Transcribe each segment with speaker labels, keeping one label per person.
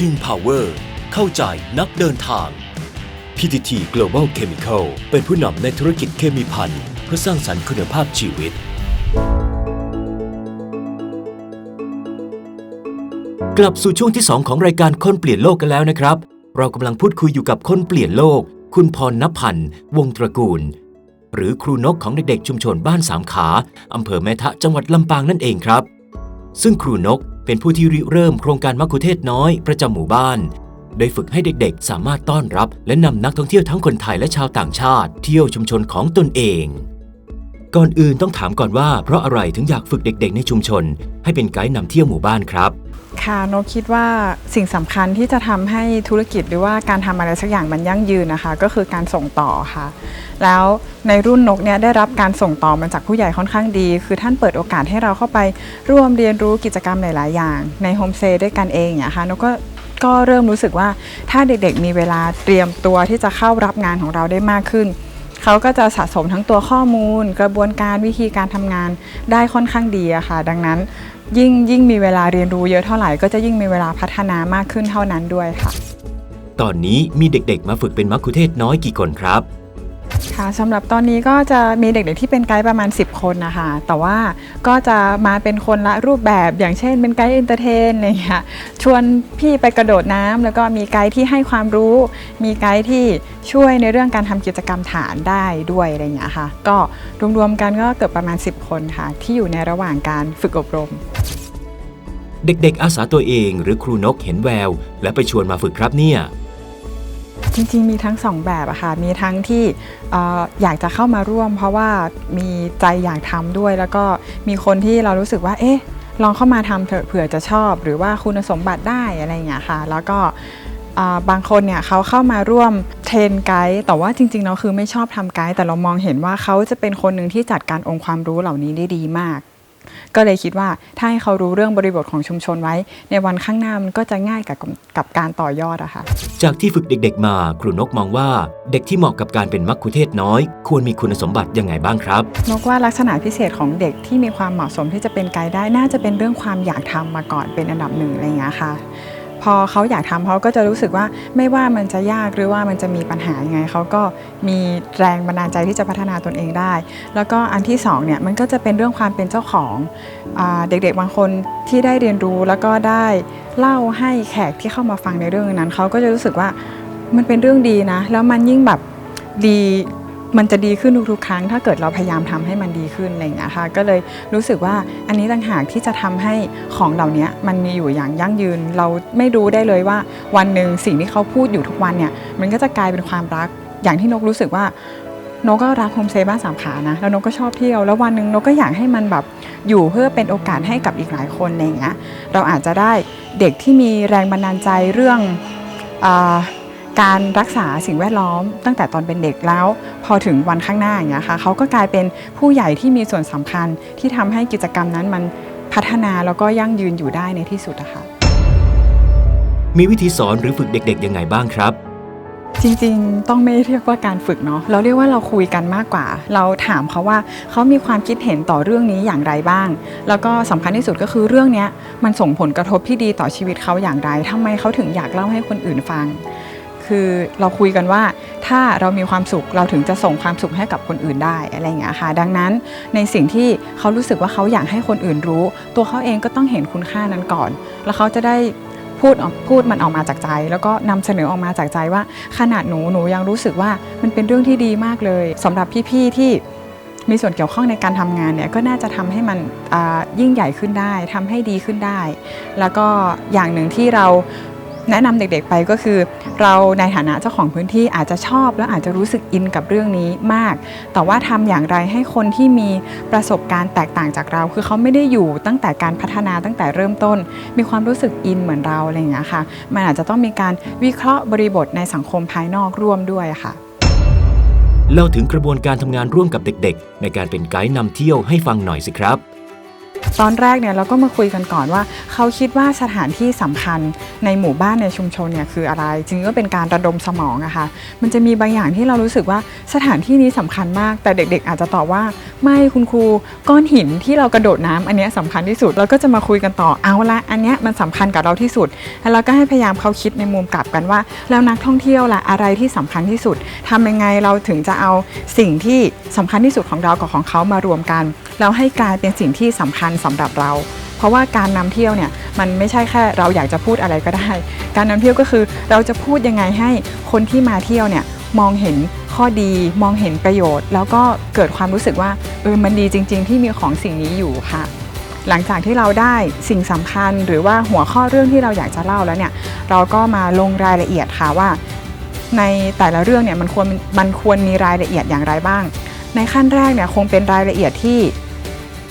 Speaker 1: King Power เข้าใจนักเดินทาง PTT Global Chemical เป็นผู้นำในธุรกิจเคมีภัณฑ์เพื่อสร้างสรรค์คุณภาพชีวิต กลับสู่ช่วงที่ 2 ของรายการคนเปลี่ยนโลกกันแล้วนะครับ เรากำลังพูดคุยอยู่กับคนเปลี่ยนโลก คุณพรณพันธ์ วงตระกูล หรือครูนกของเด็กๆชุมชนบ้านสามขาอำเภอแม่ทะจังหวัดลำปางนั่นเองครับ ซึ่งครูนก เป็นผู้ที่ริเริ่มโครงการมักคุเทศน้อยประจำหมู่บ้าน โดยฝึกให้เด็กๆ สามารถต้อนรับ และนำนักท่องเที่ยวทั้งคนไทยและชาวต่างชาติ เที่ยวชุมชนของตนเอง ก่อนอื่นต้องถามก่อนว่าเพราะอะไรถึงอยากฝึกเด็กๆ ในชุมชน ให้เป็นไกด์นำเที่ยวหมู่บ้านครับ
Speaker 2: ค่ะนกคิดว่าสิ่งสำคัญที่จะทำให้ธุรกิจหรือว่าการทำอะไรสักอย่างมันยั่งยืนนะคะ ก็คือการส่งต่อค่ะ แล้วในรุ่นนกเนี่ยได้รับการส่งต่อมาจากผู้ใหญ่ค่อนข้างดี คือท่านเปิดโอกาสให้เราเข้าไปร่วมเรียนรู้กิจกรรมหลาย ๆ อย่าง ในโฮมสเตย์ด้วยกันเองเนี่ยค่ะนกก็ก็เริ่มรู้สึกว่าถ้าเด็กๆมีเวลาเตรียมตัวที่จะเข้ารับงานของเราได้มากขึ้นเขาก็จะสะสมทั้งตัวข้อมูล กระบวนการวิธีการทำงานได้ค่อนข้างดีอะค่ะ ดังนั้น ยิ่งยิ่งมีเวลาเรียนรู้เยอะเท่าไหร่ก็จะยิ่งมีเวลาพัฒนามากขึ้นเท่านั้นด้วยค่ะ
Speaker 1: ตอนนี้มีเด็กๆมาฝึกเป็นมัคคุเทศน้อยกี่คนครับ
Speaker 2: ค่ะสำหรับตอนนี้ก็จะมีเด็กๆที่เป็นไกด์ประมาณ 10 คนนะคะแต่ว่าก็จะมาเป็นคนละรูปแบบอย่างเช่นเป็นไกด์เอนเตอร์เทนอะไรอย่างเงี้ยชวนพี่ไปกระโดดน้ำแล้วก็มีไกด์ที่ให้ความรู้ มีไกด์ที่ช่วยในเรื่องการทำกิจกรรมฐานได้ด้วยอะไรเงี้ยค่ะก็รวมๆกันก็เกือบประมาณ 10 คนค่ะ ที่อยู่ในระหว่างการฝึกอบรม
Speaker 1: เด็กๆอาสาตัวเอง หรือครูนกเห็นแวว และไปชวนมาฝึกครับเนี่ย
Speaker 2: จริงๆ มีทั้งสองแบบอะค่ะ มีทั้งที่อยากจะเข้ามาร่วม เพราะว่ามีใจอยากทำด้วย แล้วก็มีคนที่เรารู้สึกว่า เอ๊ะ ลองเข้ามาทำเถอะเผื่อจะชอบ หรือว่าคุณสมบัติได้อะไรอย่างเงี้ยค่ะ แล้วก็บางคนเนี่ยเขาเข้ามาร่วมเทรนไกด์แต่ว่าจริงๆเราคือไม่ชอบทำไกด์แต่เรามองเห็นว่าเขาจะเป็นคนหนึ่งที่จัดการองค์ความรู้เหล่านี้ได้ดีมาก ก็เลยคิดว่าถ้าให้เขารู้เรื่องบริบทของชุมชนไว้ ในวันข้างหน้ามันก็จะง่ายกับกับการต่อยอดอะค่ะ
Speaker 1: จากที่ฝึกเด็กๆมา ครูนกมองว่าเด็กที่เหมาะกับการเป็นมัคคุเทศน้อย ควรมีคุณสมบัติยังไงบ้างครับ
Speaker 2: นกว่าลักษณะพิเศษของเด็กที่มีความเหมาะสมที่จะเป็นไกด์ได้น่าจะเป็นเรื่องความอยากทำมาก่อนเป็นอันดับหนึ่งอะไรอย่างเงี้ยค่ะ พอเขาอยากทำเขาก็จะรู้สึกว่าไม่ว่ามันจะยากหรือว่ามันจะมีปัญหายังไงเขาก็มีแรงบันดาลใจที่จะพัฒนาตนเองได้ แล้วก็อันที่สองเนี่ยมันก็จะเป็นเรื่องความเป็นเจ้าของอเด็กๆบางคนที่ได้เรียนรู้แล้วก็ได้เล่าให้แขกที่เข้ามาฟังในเรื่องนั้นเขาก็จะรู้สึกว่ามันเป็นเรื่องดีนะ แล้วมันยิ่งแบบดี มันจะดีขึ้นทุกๆครั้ง ถ้าเกิดเราพยายามทำให้มันดีขึ้นอะไรอย่างเงี้ยค่ะก็เลยรู้สึกว่าอันนี้ต่างหากที่จะทำให้ของเหล่านี้มันมีอยู่อย่างยั่งยืน เราไม่รู้ได้เลยว่า วันหนึ่งสิ่งที่เขาพูดอยู่ทุกวันเนี่ยมันก็จะกลายเป็นความรักอย่างที่นกรู้สึกว่านกก็รักโฮมสเตย์บ้านสามขานะแล้วนกก็ชอบเที่ยวแล้ววันหนึ่งนกก็อยากให้มันแบบอยู่เพื่อเป็นโอกาสให้กับอีกหลายคนอะไรอย่างเงี้ยเราอาจจะได้เด็กที่มีแรงบันดาลใจเรื่องอา การรักษาสิ่งแวดล้อม ตั้งแต่ตอนเป็นเด็กแล้ว พอถึงวันข้างหน้าอย่างเงี้ยค่ะเขาก็กลายเป็นผู้ใหญ่ที่มีส่วนสำคัญที่ทำให้กิจกรรมนั้นมันพัฒนาแล้วก็ยั่งยืนอยู่ได้ในที่สุดอะค่ะ
Speaker 1: มีวิธีสอนหรือฝึกเด็กๆยังไงบ้างครับ
Speaker 2: จริงๆ ต้องไม่เรียกว่าการฝึกเนาะเราเรียกว่าเราคุยกันมากกว่า เราถามเขาว่าเขามีความคิดเห็นต่อเรื่องนี้อย่างไรบ้าง แล้วก็สำคัญที่สุดก็คือเรื่องเนี้ยมันส่งผลกระทบที่ดีต่อชีวิตเขาอย่างไรทำไมเขาถึงอยากเล่าให้คนอื่นฟัง คือเราคุยกันว่าถ้าเรามีความสุขเราถึงจะส่งความสุขให้กับคนอื่นได้อะไรอย่างเงี้ยค่ะ ดังนั้นในสิ่งที่เขารู้สึกว่าเขาอยากให้คนอื่นรู้ ตัวเขาเองก็ต้องเห็นคุณค่านั้นก่อน แล้วเขาจะได้พูดออกพูดมันออกมาจากใจ แล้วก็นำเสนอออกมาจากใจว่า ขนาดหนูหนูยังรู้สึกว่ามันเป็นเรื่องที่ดีมากเลยสำหรับพี่ๆที่มีส่วนเกี่ยวข้องในการทำงานเนี่ยก็น่าจะทำให้มันยิ่งใหญ่ขึ้นได้ทำให้ดีขึ้นได้ แล้วก็อย่างหนึ่งที่เรา แนะนำเด็กๆไปก็คือ เราในฐานะเจ้าของพื้นที่อาจจะชอบแล้วอาจจะรู้สึกอินกับเรื่องนี้มาก แต่ว่าทำอย่างไรให้คนที่มีประสบการณ์แตกต่างจากเรา คือเขาไม่ได้อยู่ตั้งแต่การพัฒนาตั้งแต่เริ่มต้น มีความรู้สึกอินเหมือนเราอะไรอย่างเงี้ยค่ะ มันอาจจะต้องมีการวิเคราะห์บริบทในสังคมภายนอกร่วมด้วยค่ะ
Speaker 1: เล่าถึงกระบวนการทำงานร่วมกับเด็กๆ ในการเป็นไกด์นำเที่ยวให้ฟังหน่อยสิครับ
Speaker 2: ตอนแรกเนี่ยเราก็มาคุยกันก่อนว่า เขาคิดว่าสถานที่สำคัญในหมู่บ้านในชุมชนเนี่ยคืออะไร จริงก็เป็นการระดมสมองอะค่ะมันจะมีบางอย่างที่เรารู้สึกว่าสถานที่นี้สำคัญมาก แต่เด็กๆ อาจจะตอบว่า ไม่คุณครูก้อนหินที่เรากระโดดน้ำอันนี้ยสำคัญที่สุดเราก็จะมาคุยกันต่อเอาละอันนี้มันสำคัญกับเราที่สุด แล้วเราก็ให้พยายามเขาคิดในมุมกลับกันว่า แล้วนักท่องเที่ยวล่ะอะไรที่สำคัญที่สุดทำยังไงเราถึงจะเอาสิ่งที่สำคัญที่สุดของเรากับของเขามารวมกันแล้วให้กลายเป็นสิ่งที่สำคัญสำหรับเรา เพราะว่าการนำเที่ยวเนี่ยมันไม่ใช่แค่เราอยากจะพูดอะไรก็ได้ การนำเที่ยวก็คือเราจะพูดยังไงให้คนที่มาเที่ยวเนี่ยมองเห็นข้อดีมองเห็นประโยชน์ แล้วก็เกิดความรู้สึกว่าเออมันดีจริง ๆ ที่มีของสิ่งนี้อยู่ค่ะ หลังจากที่เราได้สิ่งสำคัญหรือว่าหัวข้อเรื่องที่เราอยากจะเล่าแล้วเนี่ย เราก็มาลงรายละเอียดค่ะว่า ในแต่ละเรื่องเนี่ยมันควรมันควรมีรายละเอียดอย่างไรบ้าง ในขั้นแรกเนี่ยคงเป็นรายละเอียดที่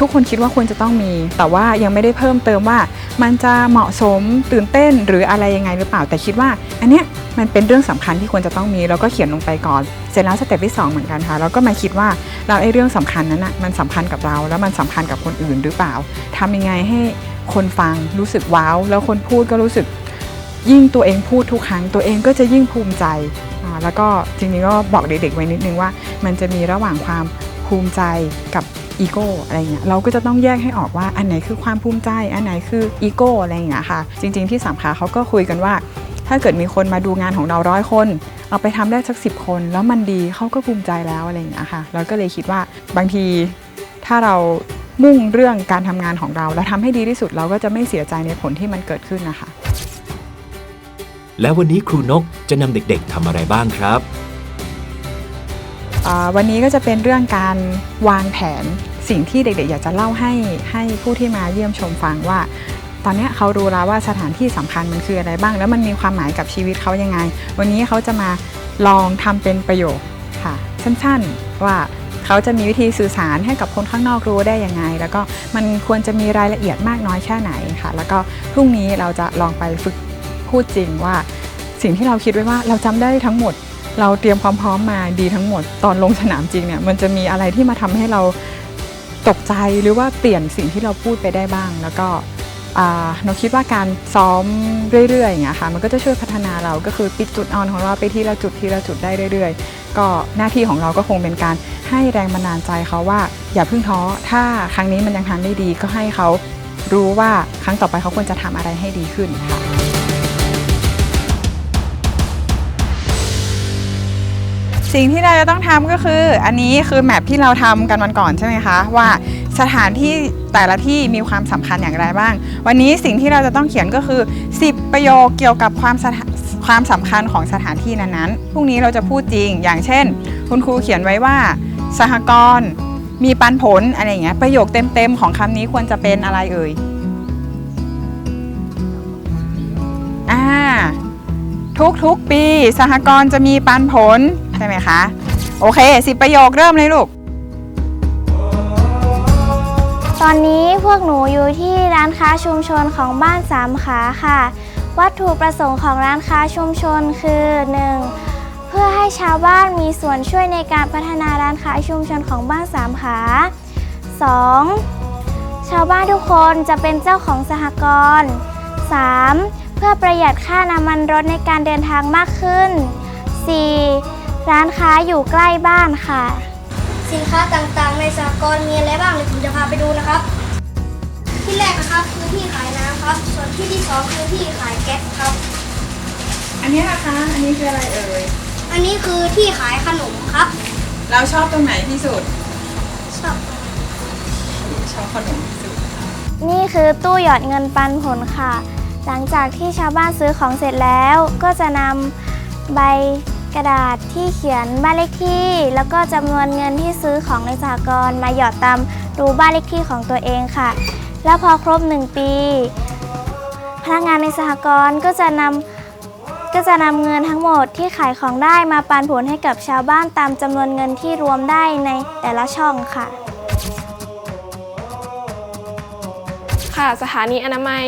Speaker 2: ทุกคนคิดว่าควรจะต้องมี แต่ว่ายังไม่ได้เพิ่มเติมว่า มันจะเหมาะสมตื่นเต้นหรืออะไรยังไงหรือเปล่าแต่คิดว่า อันเนี้ยมันเป็นเรื่องสำคัญที่ควรจะต้องมีแล้วก็เขียนลงไปก่อน เสร็จแล้วสเต็ปที่สองเหมือนกันค่ะเราก็มาคิดว่าเราไอ้เรื่องสำคัญนั้นอนะมันสัมพันธ์กับเรา แล้วมันสัมพันธ์กับคนอื่นหรือเปล่าทำยังไงให้คนฟังรู้สึกว้าวแล้วคนพูดก็รู้สึกยิ่งตัวเองพูดทุกครั้ง ตัวเองก็จะยิ่งภูมิใจอ่าแล้วก็จริงๆก็บอกเด็กๆไว้นิดนึงว่า มันจะมีระหว่างความภูมิใจกับ อีโก้อะไรเงี้ยเราก็จะต้องแยกให้ออกว่าอันไหนคือความภูมิใจ อันไหนคืออีโก้อะไรอย่างเงี้ยค่ะ จริง ๆที่สามขาเขาก็คุยกันว่า ถ้าเกิดมีคนมาดูงานของเราร้อยคน เอาไปทำได้สักสิบคน แล้วมันดีเขาก็ภูมิใจแล้วอะไรอย่างเงี้ยค่ะ เราก็เลยคิดว่าบางทีถ้าเรามุ่งเรื่องการทำงานของเรา แล้วทำให้ดีที่สุดเราก็จะไม่เสียใจในผลที่มันเกิดขึ้นนะคะ
Speaker 1: แล้ววันนี้ครูนกจะนำเด็กๆทำอะไรบ้างครับ
Speaker 2: อ่าวันนี้ก็จะเป็นเรื่องการวางแผน สิ่งที่เด็กๆ อยากจะเล่าให้ให้ผู้ที่มาเยี่ยมชมฟังว่า ตอนนี้เขารู้แล้วว่าสถานที่สำคัญมันคืออะไรบ้าง แล้วมันมีความหมายกับชีวิตเขายังไง วันนี้เขาจะมาลองทำเป็นประโยคค่ะสั้นๆว่าเขาจะมีวิธีสื่อสารให้กับคนข้างนอกรู้ได้ยังไง แล้วก็มันควรจะมีรายละเอียดมากน้อยแค่ไหนค่ะ แล้วก็พรุ่งนี้เราจะลองไปฝึกพูดจริงว่า สิ่งที่เราคิดไว้ว่าเราจำได้ทั้งหมด เราเตรียมความพร้อมมาดีทั้งหมด ตอนลงสนามจริงเนี่ยมันจะมีอะไรที่มาทำให้เรา ตกใจหรือว่าเปลี่ยนสิ่งที่เราพูดไปได้บ้าง แล้วก็เราคิดว่าการซ้อมเรื่อยๆอย่างเงี้ยค่ะมันก็จะช่วยพัฒนาเราก็คือปิดจุดอ่อนของเราไปทีละจุดทีละจุดได้เรื่อยๆ ก็หน้าที่ของเราก็คงเป็นการให้แรงบันดาลใจเขาว่า อย่าเพิ่งท้อถ้าครั้งนี้มันยังทำได้ดี ก็ให้เขารู้ว่าครั้งต่อไปเขาควรจะทำอะไรให้ดีขึ้นค่ะ สิ่งที่เราจะต้องทำก็คือ อันนี้คือแมปที่เราทำกันวันก่อนใช่ไหมคะว่าสถานที่แต่ละที่มีความสำคัญอย่างไรบ้าง วันนี้สิ่งที่เราจะต้องเขียนก็คือ 10 ประโยคเกี่ยวกับความความสำคัญของสถานที่นั้นๆพรุ่งนี้เราจะพูดจริง อย่างเช่น คุณครูเขียนไว้ว่า สหกรณ์มีปันผลอะไรอย่างเงี้ยประโยคเต็มๆของคำนี้ควรจะเป็นอะไรเอ่ยอ่าทุกๆปี สหกรณ์จะมีปันผล ช่ไหมคะ โอเคสิประโยคเริ่มเลยลูก
Speaker 3: ตอนนี้พวกหนูอยู่ที่ร้านค้าชุมชนของบ้านสามขาค่ะ วัตถุประสงค์ของร้านค้าชุมชนคือ 1. เพื่อให้ชาวบ้านมีส่วนช่วยในการพัฒนาร้านค้าชุมชนของบ้านสามขา 2. ชาวบ้านทุกคนจะเป็นเจ้าของสหกรณ์ 3. เพื่อประหยัดค่าน้ำมันรถในการเดินทางมากขึ้น 4. ร้านค้าอยู่ใกล้บ้านค่ะ
Speaker 4: สินค้าต่างๆ ในสหกรณ์มีอะไรบ้างเดี๋ยวผมจะพาไปดูนะครับ ที่แรกนะครับคือที่ขายน้ำครับ ส่วนที่ที่สองคือที่ขายแก๊สครับ
Speaker 2: อันนี้นะคะ อันนี้คืออะไรเอ่ย
Speaker 4: อันนี้คือที่ขายขนมครับ
Speaker 2: เราชอบตรงไหนที่สุด
Speaker 4: ชอบ
Speaker 2: ชอบขนมที่สุด
Speaker 3: นี่คือตู้หยอดเงินปันผลค่ะ หลังจากที่ชาวบ้านซื้อของเสร็จแล้วก็จะนำใบ กระดาษที่เขียนบ้านเลขที่ แล้วก็จำนวนเงินที่ซื้อของในสหกรณ์มาหยอดตามรูบ้านเลขที่ของตัวเองค่ะ แล้วพอครบ 1 ปี พนักงานในสหกรณ์ก็จะนำก็จะนำเงินทั้งหมดที่ขายของได้มาปันผลให้กับชาวบ้านตามจำนวนเงินที่รวมได้ในแต่ละช่องค่ะ
Speaker 5: ค่ะสถานีอนามัย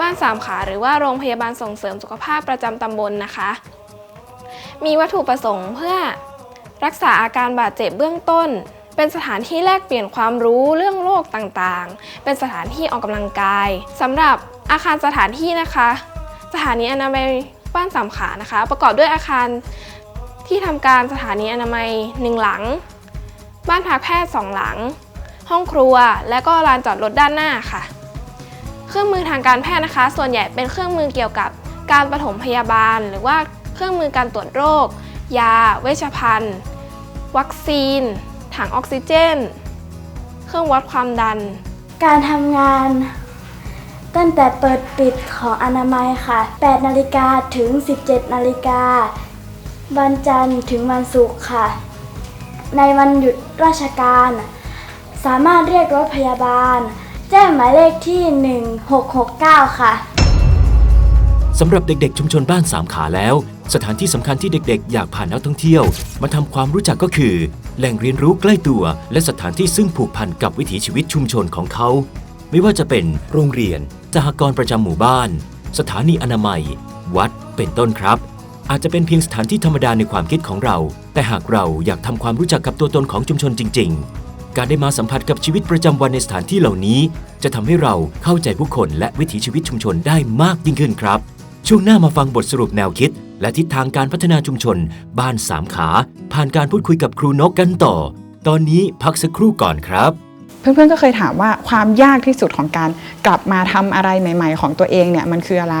Speaker 5: บ้านสามขาหรือว่าโรงพยาบาลส่งเสริมสุขภาพประจำตำบลนะคะ มีวัตถุประสงค์เพื่อ รักษาอาการบาดเจ็บเบื้องต้น เป็นสถานที่แลกเปลี่ยนความรู้เรื่องโลกต่างๆ เป็นสถานที่ออกกำลังกายสำหรับอาคารสถานที่นะคะ สถานีอนามัยบ้านสามขานะคะ ประกอบด้วยอาคารที่ทำการสถานีอนามัยหนึ่งหลัง บ้านพักแพทย์สองหลัง ห้องครัว และก็ลานจอดรถด้านหน้าค่ะ เครื่องมือทางการแพทย์นะคะ ส่วนใหญ่เป็นเครื่องมือเกี่ยวกับการปฐมพยาบาล หรือว่า เครื่องมือการตรวจโรค ยา เวชภัณฑ์ วัคซีน ถังออกซิเจน เครื่องวัดความดัน
Speaker 6: การทำงาน ตั้งแต่เปิดปิดของอนามัยค่ะ 8 นาฬิกาถึง 17 นาฬิกา วันจันทร์ถึงวันศุกร์ค่ะ ในวันหยุดราชการ สามารถเรียกรถพยาบาล แจ้งหมายเลขที่ 1669 ค่ะ
Speaker 1: สำหรับเด็กๆ ชุมชนบ้านสามขาแล้ว สถานที่สำคัญที่เด็กๆ อยากพานักท่องเที่ยว มาทำความรู้จักก็คือ แหล่งเรียนรู้ใกล้ตัว และสถานที่ซึ่งผูกพันกับวิถีชีวิตชุมชนของเขา ไม่ว่าจะเป็นโรงเรียนสหกรณ์ประจำหมู่บ้าน สถานีอนามัย วัดเป็นต้นครับ อาจจะเป็นเพียงสถานที่ธรรมดาในความคิดของเรา แต่หากเราอยากทำความรู้จักกับตัวตนของชุมชนจริง ๆ การได้มาสัมผัสกับชีวิตประจำวันในสถานที่เหล่านี้ จะทำให้เราเข้าใจผู้คนและวิถีชีวิตชุมชนได้มากยิ่งขึ้นครับ ช่วงหน้ามาฟังบทสรุปแนวคิด และทิศทางการพัฒนาชุมชน บ้านสามขา ผ่านการพูดคุยกับครูนกกันต่อ ตอนนี้พักสักครู่ก่อนครับ
Speaker 2: เพื่อนๆก็เคยถามว่าความยากที่สุดของการกลับมาทำอะไรใหม่ ๆ ของตัวเองเนี่ยมันคืออะไร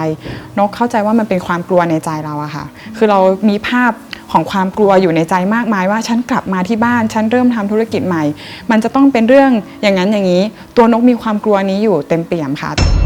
Speaker 2: นกเข้าใจว่ามันเป็นความกลัวในใจเราอะค่ะ คือเรามีภาพของความกลัวอยู่ในใจมากมายว่าฉันกลับมาที่บ้านฉันเริ่มทำธุรกิจใหม่ มันจะต้องเป็นเรื่องอย่างนั้นอย่างนี้ ตัวนกมีความกลัวนี้อยู่เต็มเปี่ยมค่ะ